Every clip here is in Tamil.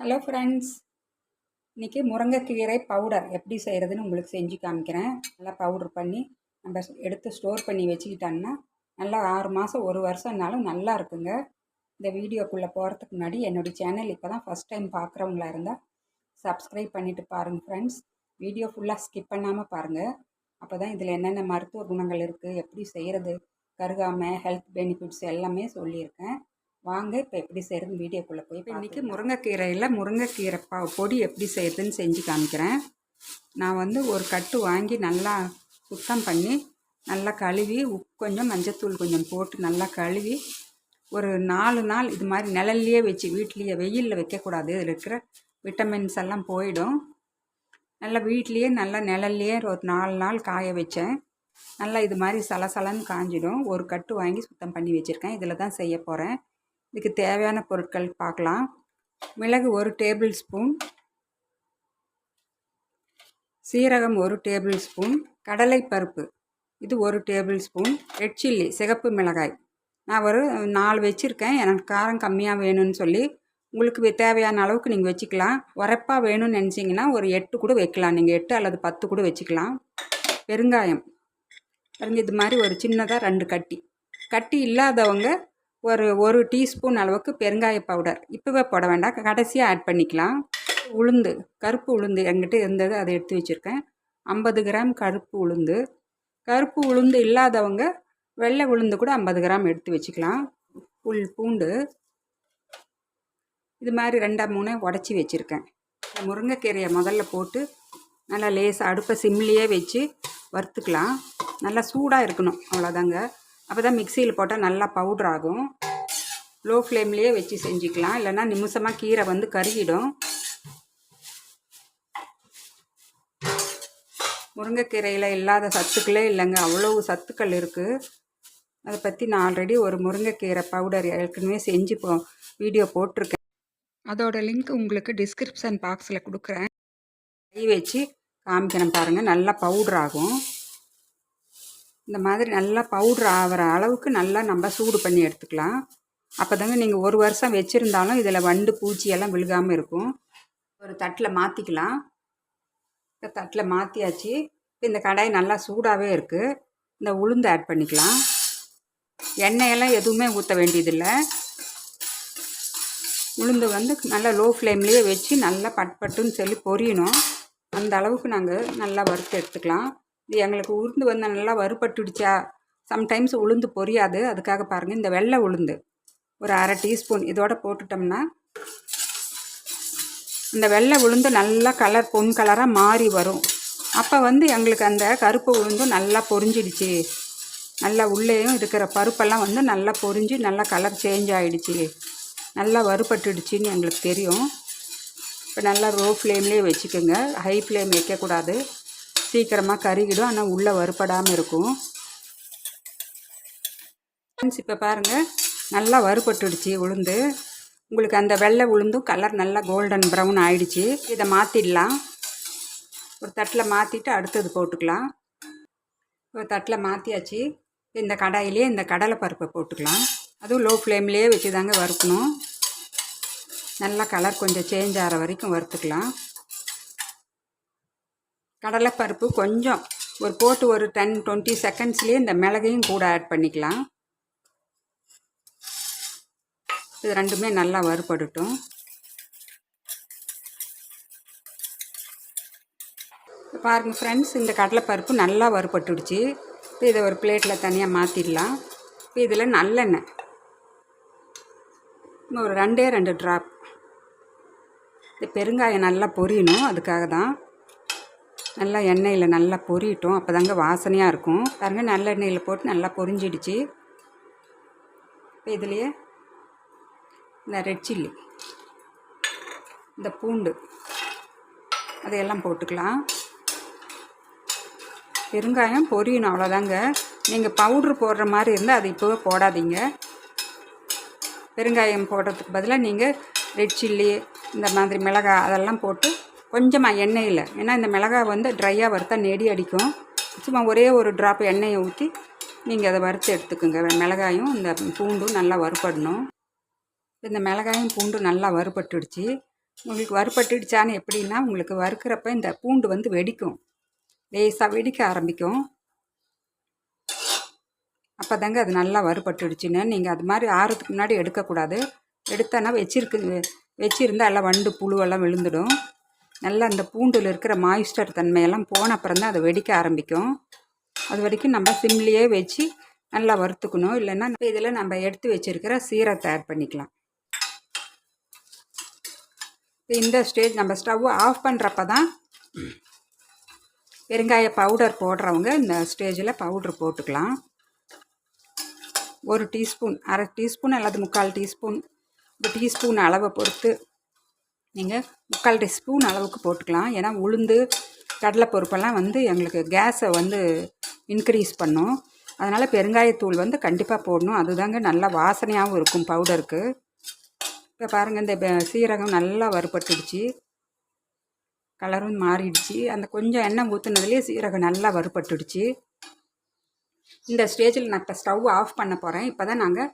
ஹலோ ஃப்ரெண்ட்ஸ் இன்றைக்கி முருங்கைக்கீரை பவுடர் எப்படி செய்கிறதுன்னு உங்களுக்கு செஞ்சு காமிக்கிறேன். நல்லா பவுடர் பண்ணி நம்ம எடுத்து ஸ்டோர் பண்ணி வச்சுக்கிட்டோம்னா நல்லா ஆறு மாதம் ஒரு வருஷம்னாலும் நல்லா இருக்குங்க. இந்த வீடியோக்குள்ளே போகிறதுக்கு முன்னாடி என்னுடைய சேனல் இப்போ தான் ஃபஸ்ட் டைம் பார்க்குறவங்களா இருந்தால் சப்ஸ்கிரைப் பண்ணிவிட்டு பாருங்கள் ஃப்ரெண்ட்ஸ் வீடியோ ஃபுல்லாக ஸ்கிப் பண்ணாமல் பாருங்கள் அப்போ தான் இதில் என்னென்ன மருத்துவ குணங்கள் இருக்குது எப்படி செய்கிறது கருகாமல் ஹெல்த் பெனிஃபிட்ஸ் எல்லாமே சொல்லியிருக்கேன். வாங்க இப்போ எப்படி செய்கிறதுன்னு வீடியோக்குள்ளே போய் இப்போ இன்றைக்கி முருங்கைக்கீரையில் முருங்கைக்கீரை ப பொடி எப்படி செய்யுதுன்னு செஞ்சு காமிக்கிறேன். நான் வந்து ஒரு கட்டு வாங்கி நல்லா சுத்தம் பண்ணி நல்லா கழுவி உப்பு கொஞ்சம் மஞ்சத்தூள் கொஞ்சம் போட்டு நல்லா கழுவி ஒரு நாலு நாள் இது மாதிரி நிழல்லையே வச்சு வீட்லேயே வெயிலில் வைக்கக்கூடாது. இதில் இருக்கிற விட்டமின்ஸ் எல்லாம் போயிடும். நல்லா வீட்லேயே நல்லா நிழல்லையே ஒரு நாலு நாள் காய வச்சேன். நல்லா இது மாதிரி சலசலன்னு காஞ்சிடும். ஒரு கட்டு வாங்கி சுத்தம் பண்ணி வச்சுருக்கேன். இதில் தான் செய்ய போகிறேன் இதுக்கு தேவையான பொருட்கள் பார்க்கலாம். மிளகு ஒரு டேபிள் ஸ்பூன். சீரகம் ஒரு டேபிள் ஸ்பூன். கடலைப்பருப்பு இது ஒரு டேபிள் ஸ்பூன். ரெட் சில்லி சிகப்பு மிளகாய். நான் ஒரு நாலு வச்சுருக்கேன். எனக்கு காரம் கம்மியாக வேணும்னு சொல்லி உங்களுக்கு தேவையான அளவுக்கு நீங்கள் வச்சுக்கலாம். உரப்பாக வேணும்னு நினச்சிங்கன்னா ஒரு எட்டு கூட வைக்கலாம். நீங்கள் எட்டு அல்லது பத்து கூட வச்சுக்கலாம். பெருங்காயம். பாருங்க இது மாதிரி ஒரு சின்னதாக ரெண்டு கட்டி. கட்டி இல்லாதவங்க ஒரு ஒரு டீஸ்பூன் அளவுக்கு பெருங்காய பவுடர் இப்போவே போட வேண்டாம். கடைசியாக ஆட் பண்ணிக்கலாம். உளுந்து கருப்பு உளுந்து என்கிட்ட இருந்தது அதை எடுத்து வச்சுருக்கேன். ஐம்பது கிராம் கருப்பு உளுந்து. கருப்பு உளுந்து இல்லாதவங்க வெள்ளை உளுந்து கூட ஐம்பது கிராம் எடுத்து வச்சுக்கலாம். புல் பூண்டு. இது மாதிரி ரெண்டா மூணு உடச்சி வச்சுருக்கேன். இந்த முருங்கைக்கீரையை முதல்ல போட்டு நல்லா லேசாக அடுப்பை சிம்லேயே வச்சு வறுத்துக்கலாம். நல்லா சூடாக இருக்கணும். அவ்வளோதாங்க அப்போ தான் மிக்சியில் போட்டால் நல்லா பவுட்ரு ஆகும். லோ ஃப்ளேம்லேயே வச்சு செஞ்சுக்கலாம். இல்லைன்னா நிமிஷமாக கீரை வந்து கருகிடும். முருங்கைக்கீரையில் இல்லாத சத்துக்களே இல்லைங்க. அவ்வளோ சத்துக்கள் இருக்குது அதை பற்றி நான் ஆல்ரெடி ஒரு முருங்கைக்கீரை பவுடர் ஏற்கனவே செஞ்சு போ வீடியோ போட்டிருக்கேன். அதோட லிங்க் உங்களுக்கு டிஸ்கிரிப்ஷன் பாக்ஸில் கொடுக்குறேன். கை வச்சு காமிக்கிறேன் பாருங்கள் நல்லா பவுடர் ஆகும். இந்த மாதிரி நல்லா பவுட்ரு ஆகிற அளவுக்கு நல்லா நம்ம சூடு பண்ணி எடுத்துக்கலாம். அப்போ தாங்க நீங்கள் ஒரு வருஷம் வச்சுருந்தாலும் இதில் வண்டு பூச்சி எல்லாம் விழுகாமல் இருக்கும். ஒரு தட்டில் மாற்றிக்கலாம் இந்த தட்டில் மாற்றியாச்சு இந்த கடாய் நல்லா சூடாகவே இருக்குது இந்த உளுந்து ஆட் பண்ணிக்கலாம். எண்ணெயெல்லாம் எதுவுமே ஊற்ற வேண்டியதில்லை. உளுந்து வந்து நல்லா லோ ஃப்ளேம்லேயே வச்சு நல்லா பட் பட்டுன்னு சொல்லி பொரியணும். அந்த அளவுக்கு நாங்கள் நல்லா வறுத்து எடுத்துக்கலாம். இது எங்களுக்கு உளுந்து வந்து நல்லா வறுபட்டுடுச்சா? சம்டைம்ஸ் உளுந்து பொரியாது. அதுக்காக பாருங்கள் இந்த வெள்ளை உளுந்து. ஒரு அரை டீஸ்பூன் இதோட போட்டுட்டோம்னா இந்த வெள்ளை உளுந்து நல்லா கலர் பொன் கலராக மாறி வரும். அப்போ வந்து எங்களுக்கு அந்த கருப்பு உளுந்தும் நல்லா பொரிஞ்சிடுச்சு. நல்லா உள்ளேயும் இருக்கிற பருப்பெல்லாம் வந்து நல்லா பொரிஞ்சு நல்லா கலர் சேஞ்ச் ஆகிடுச்சு நல்லா வறுபட்டுடுச்சின்னு எங்களுக்கு தெரியும். இப்போ நல்லா ரோ ஃப்ளேம்லேயே வச்சுக்கோங்க. ஹை ஃப்ளேம் வைக்கக்கூடாது. சீக்கிரமாக கருகிடும். ஆனால் உள்ளே வறுபடாமல் இருக்கும். ஃப்ரெண்ட்ஸ் இப்போ பாருங்கள் நல்லா வறுபட்டுடுச்சு உளுந்து. உங்களுக்கு அந்த வெள்ளை உளுந்தும் கலர் நல்லா கோல்டன் ப்ரௌன் ஆயிடுச்சு. இதை மாற்றிடலாம் ஒரு தட்டில் மாற்றிட்டு அடுத்தது போட்டுக்கலாம். ஒரு தட்டில் மாற்றியாச்சு இந்த கடாயிலே இந்த கடலை பருப்பை போட்டுக்கலாம். அதுவும் லோ ஃப்ளேம்லேயே வச்சு தாங்க வறுக்கணும். நல்லா கலர் கொஞ்சம் சேஞ்ச் ஆகிற வரைக்கும் வறுத்துக்கலாம். கடலைப்பருப்பு கொஞ்சம் ஒரு போட்டு ஒரு டென் டுவெண்ட்டி செகண்ட்ஸ்லேயே இந்த மிளகையும் கூட ஆட் பண்ணிக்கலாம். இது ரெண்டுமே நல்லா வறுபடட்டும். பாருங்கள் ஃப்ரெண்ட்ஸ் இந்த கடலைப்பருப்பு நல்லா வறுபட்டுடுச்சு. இப்போ இதை ஒரு பிளேட்டில் தனியாக மாற்றிடலாம் இப்போ இதில் நல்லெண்ணெய். இன்னும் ஒரு ரெண்டே ரெண்டு ட்ராப் இந்த பெருங்காயம் நல்லா பொரியணும் அதுக்காக தான் நல்லா எண்ணெயில் நல்லா பொரியட்டும் அப்போ தாங்க வாசனையாக இருக்கும். பாருங்கள் நல்ல எண்ணெயில் போட்டு நல்லா பொரிஞ்சிடுச்சு. இப்போ இதுலேயே இந்த ரெட் சில்லி இந்த பூண்டு அதையெல்லாம் போட்டுக்கலாம். பெருங்காயம் பொரியணும் அவ்வளோதாங்க நீங்கள் பவுட்ரு போடுற மாதிரி இருந்தால் அது இப்போவே போடாதீங்க. பெருங்காயம் போடுறதுக்கு பதிலாக நீங்கள் ரெட் சில்லி இந்த மாதிரி மிளகாய் அதெல்லாம் போட்டு கொஞ்சமாக எண்ணெயில். ஏன்னா இந்த மிளகாய் வந்து ட்ரையாக வறுத்தா நெடி அடிக்கும். சும்மா ஒரே ஒரு ட்ராப் எண்ணெயை ஊற்றி நீங்கள் அதை வறுத்து எடுத்துக்கோங்க. மிளகாயும் இந்த பூண்டும் நல்லா வறுபடணும். இந்த மிளகாயும் பூண்டும் நல்லா வறுபட்டுடுச்சு. உங்களுக்கு வறுபட்டுடுச்சான்னு எப்படின்னா உங்களுக்கு வறுக்கிறப்ப இந்த பூண்டு வந்து வெடிக்கும். லேசாக வெடிக்க ஆரம்பிக்கும். அப்போ தாங்க அது நல்லா வறுபட்டுடுச்சுன்னு. நீங்கள் அது மாதிரி ஆறுறதுக்கு முன்னாடி எடுக்கக்கூடாது. எடுத்தோன்னா வச்சிருக்கு வச்சிருந்தா எல்லாம் வண்டு புழுவெல்லாம் விழுந்துடும். நல்லா அந்த பூண்டில் இருக்கிற மாய்ஸ்டர் தன்மையெல்லாம் போன அப்புறம் தான் அதை வெடிக்க ஆரம்பிக்கும். அது வரைக்கும் நம்ம சிம்லேயே வச்சு நல்லா வறுத்துக்கணும். இல்லைன்னா இதில் நம்ம எடுத்து வச்சுருக்கிற சீரகத்தை ஆட் பண்ணிக்கலாம். இந்த ஸ்டேஜ் நம்ம ஸ்டவ் ஆஃப் பண்ணுறப்ப தான் பெருங்காய பவுடர் போடுறவங்க இந்த ஸ்டேஜில் பவுட்ரு போட்டுக்கலாம். ஒரு டீஸ்பூன் அரை டீஸ்பூன் அல்லது முக்கால் டீஸ்பூன். இப்போ டீஸ்பூன் அளவை பொறுத்து நீங்கள் முக்கால் டீஸ்பூன் அளவுக்கு போட்டுக்கலாம். ஏன்னா உளுந்து கடலை கடலைப்பருப்பெல்லாம் வந்து எங்களுக்கு கேஸை வந்து இன்க்ரீஸ் பண்ணும். அதனால் பெருங்காயத்தூள் வந்து கண்டிப்பாக போடணும். அதுதாங்க நல்லா வாசனையாகவும் இருக்கும் பவுடருக்கு இப்போ பாருங்கள் இந்த சீரகம் நல்லா வறுபட்டுடுச்சு. கலரும் மாறிடுச்சு. அந்த கொஞ்சம் எண்ணெய் ஊற்றுனதுலேயே சீரகம் நல்லா வறுபட்டுடுச்சு. இந்த ஸ்டேஜில் நான் இப்போ ஸ்டவ் ஆஃப் பண்ண போகிறேன் இப்போ தான் நாங்கள்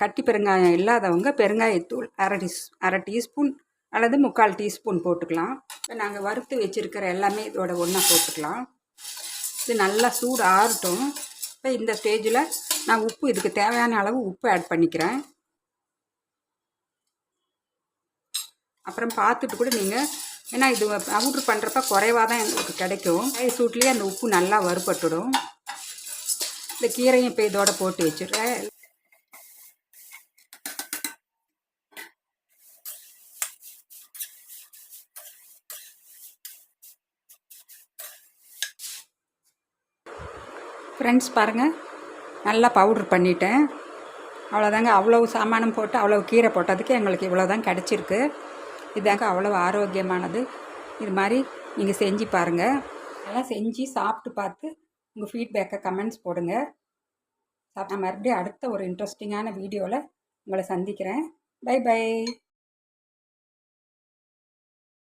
கட்டி பெருங்காயம் இல்லாதவங்க பெருங்காயத்தூள் அரை டீஸ் அரை டீஸ்பூன் அல்லது முக்கால் டீஸ்பூன் போட்டுக்கலாம். இப்போ நாங்கள் வறுத்து வச்சுருக்கிற எல்லாமே இதோட ஒன்றா போட்டுக்கலாம். இது நல்லா சூடு ஆறட்டும். இப்போ இந்த ஸ்டேஜில் நான் உப்பு இதுக்கு தேவையான அளவு உப்பு ஆட் பண்ணிக்கிறேன். அப்புறம் பார்த்துட்டு கூட நீங்கள் ஏன்னா இது பவுட்ரு பண்ணுறப்ப குறைவாக தான் எங்களுக்கு கிடைக்கும். சூட்லேயே அந்த உப்பு நல்லா வறுபட்டுடும். இந்த கீரையும் இப்போ இதோட போட்டு வச்சுடுறேன். ஃப்ரெண்ட்ஸ் பாருங்கள் நல்லா பவுட்ரு பண்ணிட்டேன். அவ்வளோதாங்க அவ்வளோ சாமானம் போட்டு அவ்வளோ கீரை போட்டதுக்கு எங்களுக்கு இவ்வளோ தான் கிடச்சிருக்கு. இதாங்க அவ்வளோ ஆரோக்கியமானது. இது மாதிரி நீங்கள் செஞ்சு பாருங்கள் எல்லாம் செஞ்சு சாப்பிட்டு பார்த்து உங்கள் ஃபீட்பேக்கை கமெண்ட்ஸ் போடுங்க. நான் மறுபடியும் அடுத்த ஒரு இன்ட்ரெஸ்டிங்கான வீடியோவில் உங்களை சந்திக்கிறேன். By by